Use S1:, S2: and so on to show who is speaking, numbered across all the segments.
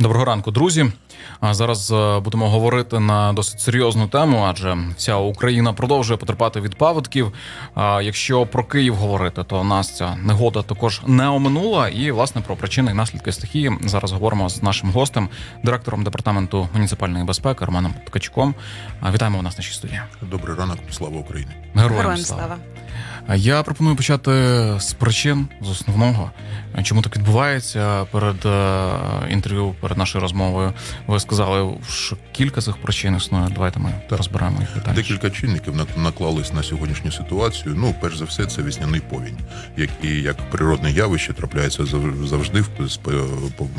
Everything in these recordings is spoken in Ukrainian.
S1: Доброго ранку, друзі. Зараз е, будемо говорити на досить серйозну тему, адже вся Україна продовжує потерпати від паводків. Якщо про Київ говорити, то нас ця негода також не оминула. І власне про причини і наслідки стихії зараз говоримо з нашим гостем, директором департаменту муніципальної безпеки Романом Ткачуком. Вітаємо у нас в нашій студії.
S2: Добрий ранок, слава Україні.
S1: Героям,
S3: Героям
S1: слава.
S3: слава.
S1: Я пропоную почати з причин з основного. Чому так відбувається перед е, інтерв'ю, перед нашою розмовою? Ви сказали, що кілька цих причин існує. Давайте ми
S2: Так.
S1: розберемо їх детальніше.
S2: Декілька чинників нак- наклались на сьогоднішню ситуацію. Ну, перш за все, це весняний повінь, який як природне явище трапляється зав- завжди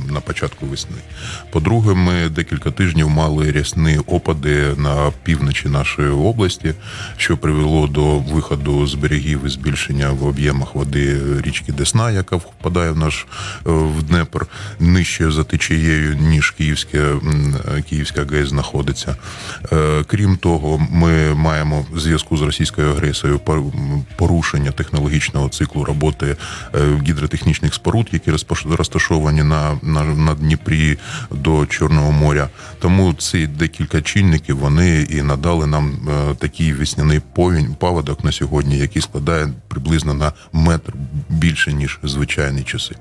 S2: на початку весни. По-друге, ми декілька тижнів мали рясні опади на півночі нашої області, що привело до виходу з берегів і збільшення в об'ємах води річки Десна, яка впадає в наш е, в Днепр нижче за течією, ніж Київське, Київська ГЕС знаходиться. Е, Крім того, ми маємо в зв'язку з російською агресією порушення технологічного циклу роботи е, гідротехнічних споруд, які розташовані на, на, на Дніпрі до Чорного моря. Тому ці декілька чинників вони і надали нам е, такий весняний повінь паводок на сьогодні, який складає приблизно на метр більше ніж звичайні часи.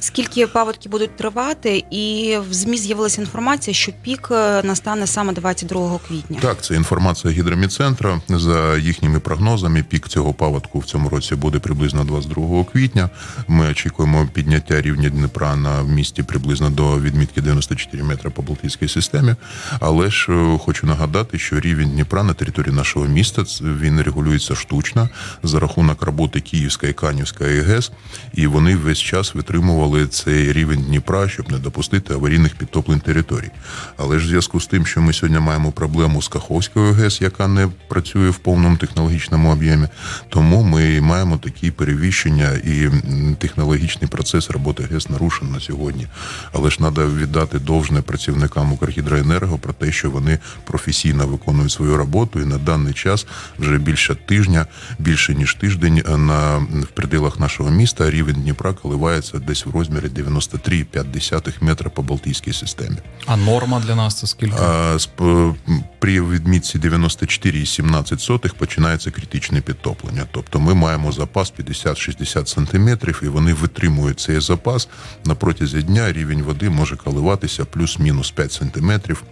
S3: Скільки паводки будуть тривати, і в ЗМІ з'явилася інформація, що пік е, настане саме 22 квітня.
S2: Так, це інформація гідроміцентра. За їхніми прогнозами, пік цього паводку в цьому році буде приблизно 22 квітня. Ми очікуємо підняття рівня Дніпра на місті приблизно до відмітки 94 метри по Балтійській системі. Але ж е, хочу нагадати, що рівень Дніпра на території нашого міста він регулюється штучно за рахунок роботи Київської Канівської ГЕС, і вони весь час витримували цей рівень Дніпра, щоб не допустити аварійних підтоплень територій. Але ж в зв'язку з тим, що ми сьогодні маємо проблему з Каховською ГЕС, яка не працює в повному технологічному об'ємі, тому ми маємо такі перевіщення і технологічний процес роботи ГЕС нарушений на сьогодні. Але ж треба віддати довжне працівникам Укргідроенерго про те, що вони професійно виконують свою роботу, і на даний час вже більше тижня, більше ніж тиждень е, на в пределах нашого міста рівень Дніпра коливається десь в розмірі 93,5 метра по Балтійській системі.
S1: А норма для нас це скільки?
S2: А, п- при відмітці 94,17 починається критичне підтоплення. Тобто ми маємо запас 50-60 сантиметрів, і вони витримують цей запас. На протязі дня рівень води може коливатися плюс-мінус 5 сантиметрів.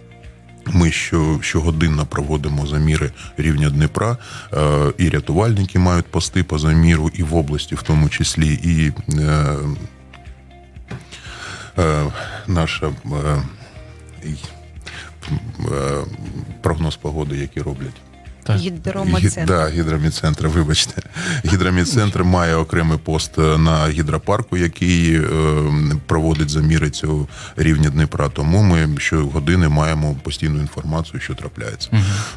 S2: Ми що, щогодинно проводимо заміри рівня Дніпра, е, і рятувальники мають пости по заміру, і в області, в тому числі, і е, е, наша е, е, прогноз погоди, які роблять.
S1: Так.
S3: Гідромецентр.
S2: Да, гідроміцентр, вибачте. Гідроміцентр має окремий пост на гідропарку, який е, проводить заміри цього рівня Дніпра. Тому ми щогодини маємо постійну інформацію, що трапляється.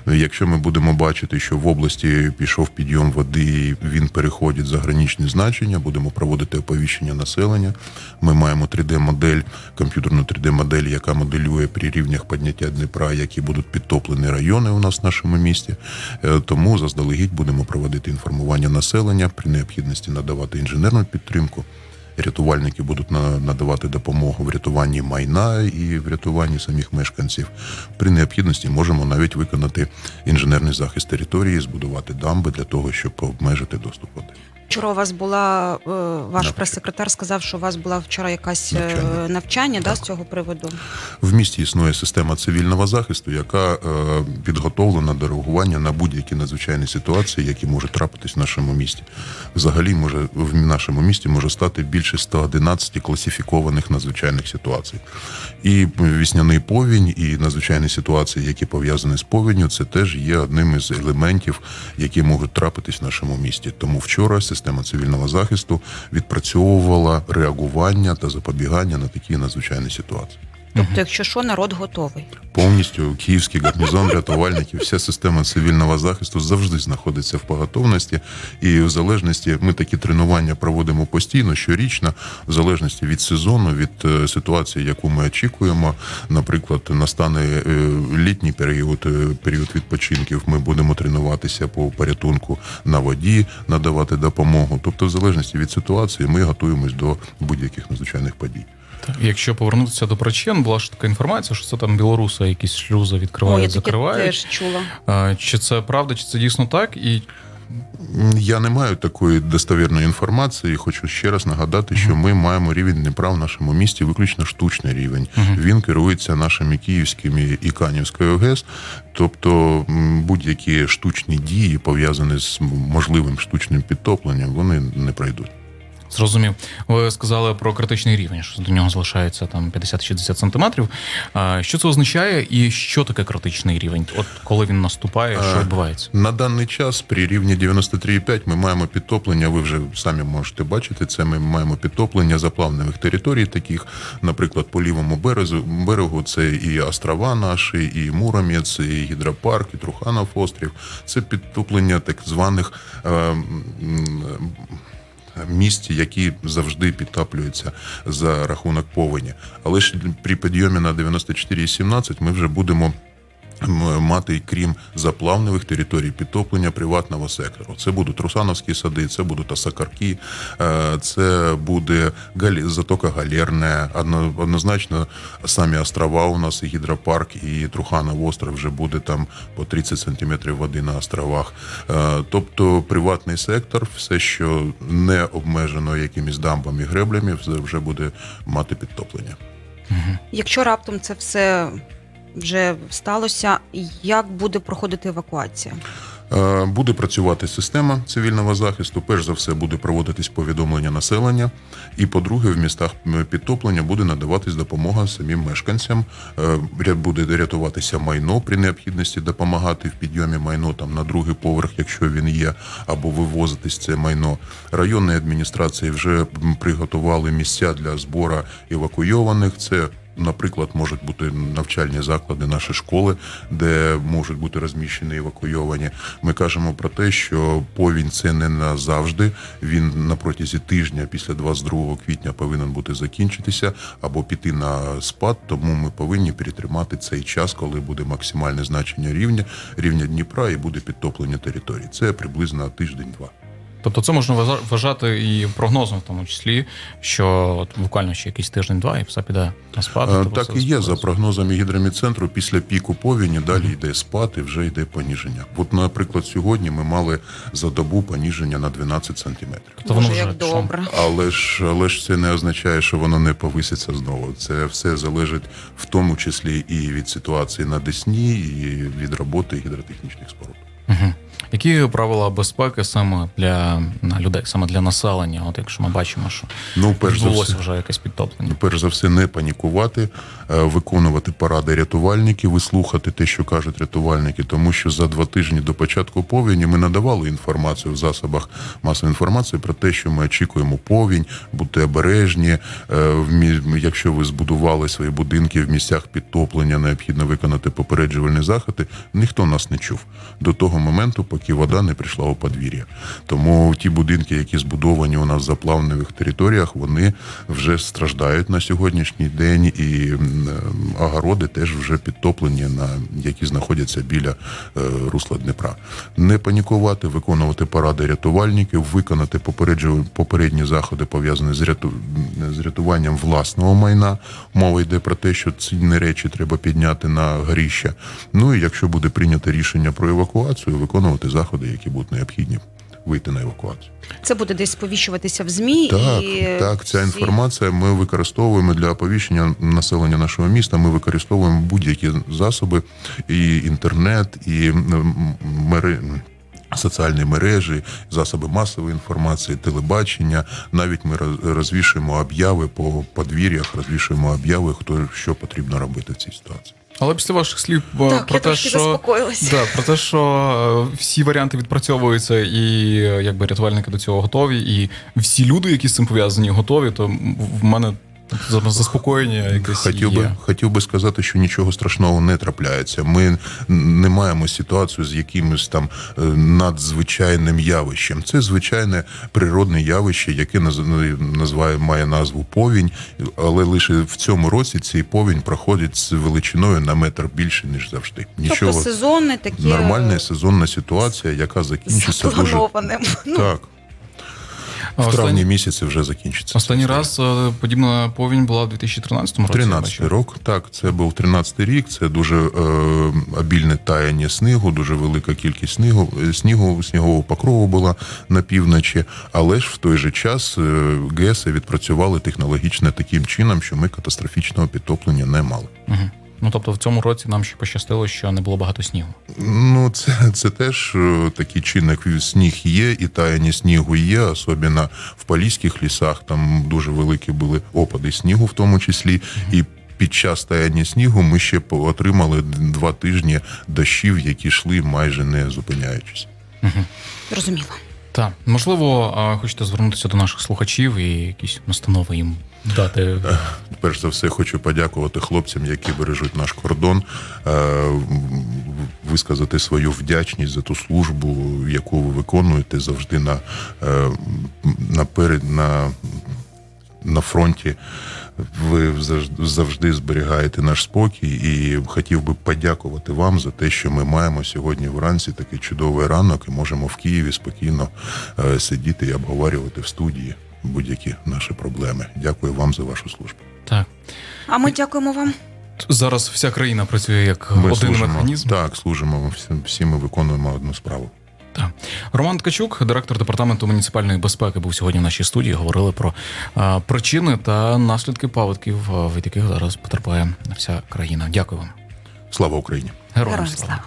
S2: Якщо ми будемо бачити, що в області пішов підйом води, і він переходить за граничні значення, будемо проводити оповіщення населення. Ми маємо 3D-модель, комп'ютерну 3D-модель, яка моделює при рівнях підняття Дніпра, які будуть підтоплені райони у нас в нашому місті. Е, Тому заздалегідь будемо проводити інформування населення при необхідності надавати інженерну підтримку. Рятувальники будуть надавати допомогу в рятуванні майна і в рятуванні самих мешканців. При необхідності можемо навіть виконати інженерний захист території, збудувати дамби для того, щоб обмежити доступ води.
S3: Вчора у вас була е, ваш прес-секретар сказав, що у вас була вчора якась е,
S2: Навчання.
S3: навчання, да, з цього приводу.
S2: В місті існує система цивільного захисту, яка е, підготовлена до реагування на будь-які надзвичайні ситуації, які можуть трапитись в нашому місті. Взагалі, може в нашому місті може стати більше 111 класифікованих надзвичайних ситуацій. І вісняний повінь, і надзвичайні ситуації, які пов'язані з повінню, це теж є одним із елементів, які можуть трапитись в нашому місті. Тому вчора система цивільного захисту відпрацьовувала реагування та запобігання на такі надзвичайні ситуації.
S3: Тобто, якщо що, народ готовий.
S2: Повністю київський гарнізон рятувальників, вся система цивільного захисту завжди знаходиться в поготовності. І в залежності ми такі тренування проводимо постійно, щорічно, в залежності від сезону, від е, ситуації, яку ми очікуємо. Наприклад, настане е, літній період, е, період відпочинків. Ми будемо тренуватися по порятунку на воді, надавати допомогу. Тобто, в залежності від ситуації, ми готуємось до будь-яких надзвичайних подій.
S1: Так, Якщо повернутися до причин, була ж така інформація, що це там білоруси якісь шлюзи
S3: О, я
S1: відкривають,
S3: таке
S1: закривають.
S3: теж чула.
S1: Чи це правда, чи це дійсно так? І
S2: Я не маю такої достовірної інформації. Хочу ще раз нагадати, що ми маємо рівень Дніпра в нашому місті виключно штучний рівень. Він керується нашими київськими і канівською ОГЕС. Тобто будь-які штучні дії пов'язані з можливим штучним підтопленням, вони не пройдуть.
S1: Зрозумів, ви сказали про критичний рівень, що до нього залишається там 50-60 сантиметрів. Що це означає, і що таке критичний рівень? От коли він наступає, що відбувається?
S2: На даний час при рівні 93,5 ми маємо підтоплення. Ви вже самі можете бачити. Це ми маємо підтоплення заплавневих територій, таких, наприклад, по лівому березу берегу. Це і острова наші, і Муромець, і гідропарк, і Труханов острів. Це підтоплення так званих. Е, м, Місць, які завжди підтаплюються за рахунок повені. Але ж при підйомі на 94,17 ми вже будемо мати, крім заплавневих територій, підтоплення приватного сектору. Це будуть Русановські сади, це будуть Осакарки, е, це буде затока Галерне. Однозначно, самі острова у нас і гідропарк, і Труханов остров вже буде там по 30 сантиметрів води на островах. Е, Тобто приватний сектор, все, що не обмежено якимись дамбами греблями, вже буде мати підтоплення.
S3: Якщо раптом це все вже сталося, як буде проходити евакуація?
S2: Е, Буде працювати система цивільного захисту. Перш за все буде проводитись повідомлення населення. І по-друге, в містах підтоплення буде надаватись допомога самим мешканцям. Е, Буде рятуватися майно при необхідності допомагати в підйомі майно там на другий поверх, якщо він є, або вивозитись це майно. Районні адміністрації вже приготували місця для збору евакуйованих. Це Наприклад, можуть бути навчальні заклади, наші школи, де можуть бути розміщені евакуйовані. Ми кажемо про те, що повінь це не назавжди. Він на протязі тижня після 22 квітня повинен бути закінчитися або піти на спад. Тому ми повинні перетримати цей час, коли буде максимальне значення рівня рівня Дніпра і буде підтоплення території. Це приблизно тиждень-два.
S1: Тобто це можна вважа- вважати і прогнозом, в тому числі, що от буквально ще якийсь тиждень-два і все піде на спад.
S2: Е,
S1: тобто
S2: Так і є за прогнозами гідромедцентру. Після піку повіні далі йде спад і вже йде поніження. От, наприклад, сьогодні ми мали за добу поніження на 12 сантиметрів.
S1: То воно вже
S3: добре.
S2: Але ж але ж це не означає, що воно не повиситься знову. Це все залежить в тому числі і від ситуації на Десні, і від роботи гідротехнічних споруд.
S1: Мгм. Які правила безпеки саме для людей, саме для населення? От якщо ми бачимо, що
S2: Ну, перш за все,
S1: вже якесь підтоплення.
S2: перш за все, не панікувати, е, виконувати поради рятувальників, вислухати те, що кажуть рятувальники, тому що за два тижні до початку повені ми надавали інформацію в засобах масової інформації про те, що ми очікуємо повінь, будьте обережні. е, Якщо ви збудували свої будинки в місцях підтоплення, необхідно виконати попереджувальні заходи. Ніхто нас не чув до того моменту, поки вода не прийшла у подвір'я. Тому ті будинки, які збудовані у нас в заплавневих територіях, вони вже страждають на сьогоднішній день, і е, огороди теж вже підтоплені, на які знаходяться біля е, русла Дніпра. Не панікувати, виконувати поради рятувальників, виконати попередні заходи пов'язані з ряту з рятуванням власного майна. Мова йде про те, що цінні речі треба підняти на горіще. Ну і якщо буде прийнято рішення про евакуацію, виконувати заходи, які будуть необхідні. Вийти на евакуацію.
S3: Це буде десь сповіщуватися в ЗМІ
S2: Так,
S3: і
S2: так, ця інформація ми використовуємо для оповіщення населення нашого міста. Ми використовуємо будь-які засоби, і інтернет, і мери. Соціальні мережі, засоби масової інформації, телебачення. Навіть ми роз- розвішуємо обяви по подвір'ях, розвішуємо обяви, хто що потрібно робити в цій ситуації.
S1: Але після ваших слів е,
S3: Так,
S1: про
S3: я
S1: те, що да, про те, що е, всі варіанти відпрацьовуються, і е, якби рятувальники до цього готові, і всі люди, які з цим пов'язані, готові, то в мене заспокоєння якесь
S2: Хотів
S1: є.
S2: би, хотів би сказати, що нічого страшного не трапляється. Ми не маємо ситуацію з якимось там е, надзвичайним явищем. Це звичайне природне явище, яке наз- називає має назву повінь, але лише в цьому році цей повінь проходить з величиною на метр більше ніж завжди. Нічого
S3: Тобто сезонне таке
S2: нормальна сезонна ситуація, яка закінчиться дуже.
S3: Ну,
S2: так. В травні місяці вже закінчиться.
S1: останній раз е, подібна повінь була в 2013 році.
S2: 13 рок, так, це був 13 рік. Це дуже е, обільне таяння снігу, дуже велика кількість снігу, е, снігу, снігового покрову була на півночі. Але ж в той же час е, ГЕСи відпрацювали технологічно таким чином, що ми катастрофічного підтоплення не мали.
S1: Угу. Ну тобто в цьому році нам ще пощастило, що не було багато снігу.
S2: Ну, це, це теж е, такий чинник. Сніг є, і таяння снігу є, особливо в поліських лісах. Там дуже великі були опади снігу, в тому числі. І під час таяння снігу ми ще отримали два тижні дощів, які йшли майже не зупиняючись.
S3: Зрозуміло.
S1: Так, можливо, хочете звернутися до наших слухачів і якісь настанови їм дати.
S2: Перш за все, хочу подякувати хлопцям, які бережуть наш кордон, е, висказати свою вдячність за ту службу, яку ви виконуєте завжди на, е, наперед, на, на фронті. Ви завжди, зберігаєте наш спокій, і хотів би подякувати вам за те, що ми маємо сьогодні вранці такий чудовий ранок і можемо в Києві спокійно е, сидіти і обговорювати в студії будь-які наші проблеми. Дякую вам за вашу службу.
S1: Так.
S3: А ми дякуємо вам.
S1: Зараз вся країна працює як
S2: Ми
S1: один
S2: служимо,
S1: механізм.
S2: Так, служимо всі, всі ми виконуємо одну справу.
S1: Так. Роман Ткачук, директор департаменту муніципальної безпеки, був сьогодні в нашій студії. Говорили про а, причини та наслідки паводків, від яких зараз потерпає вся країна. Дякую вам.
S2: Слава Україні!
S1: Героям
S3: слава.